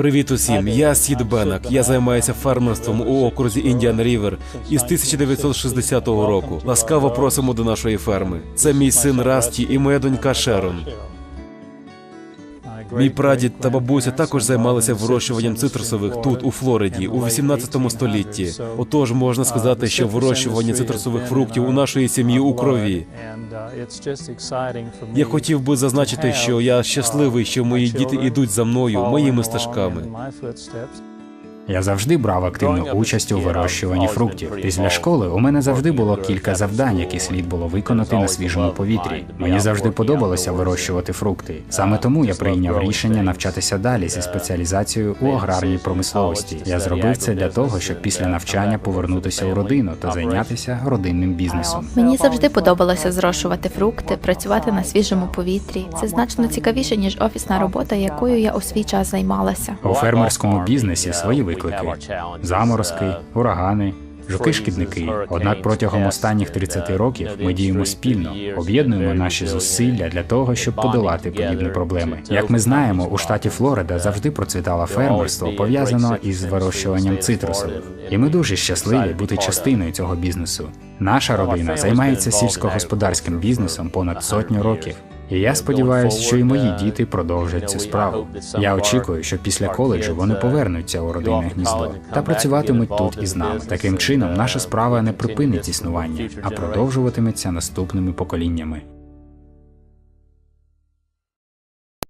Привіт усім! Я Сід Бенак. Я займаюся фермерством у окрузі Індіан Рівер із 1960 року. Ласкаво просимо до нашої ферми. Це мій син Расті і моя донька Шерон. Мій прадід та бабуся також займалися вирощуванням цитрусових тут, у Флориді, у 18 столітті. Отож, можна сказати, що вирощування цитрусових фруктів у нашої сім'ї у крові. Я хотів би зазначити, що я щасливий, що мої діти йдуть за мною, моїми стежками. Я завжди брав активну участь у вирощуванні фруктів. Після школи у мене завжди було кілька завдань, які слід було виконати на свіжому повітрі. Мені завжди подобалося вирощувати фрукти. Саме тому я прийняв рішення навчатися далі зі спеціалізацією у аграрній промисловості. Я зробив це для того, щоб після навчання повернутися у родину та зайнятися родинним бізнесом. Мені завжди подобалося зрошувати фрукти, працювати на свіжому повітрі. Це значно цікавіше, ніж офісна робота, якою я у свій час займалася. У фермерському бізнесі свої виклики: заморозки, урагани. Жуки-шкідники. Однак протягом останніх 30 років ми діємо спільно, об'єднуємо наші зусилля для того, щоб подолати подібні проблеми. Як ми знаємо, у штаті Флорида завжди процвітало фермерство, пов'язано із вирощуванням цитрусових. І ми дуже щасливі бути частиною цього бізнесу. Наша родина займається сільськогосподарським бізнесом понад сотню років. І я сподіваюся, що і мої діти продовжать цю справу. Я очікую, що після коледжу вони повернуться у родинне гніздо та працюватимуть тут із нами. Таким чином, наша справа не припинить існування, а продовжуватиметься наступними поколіннями.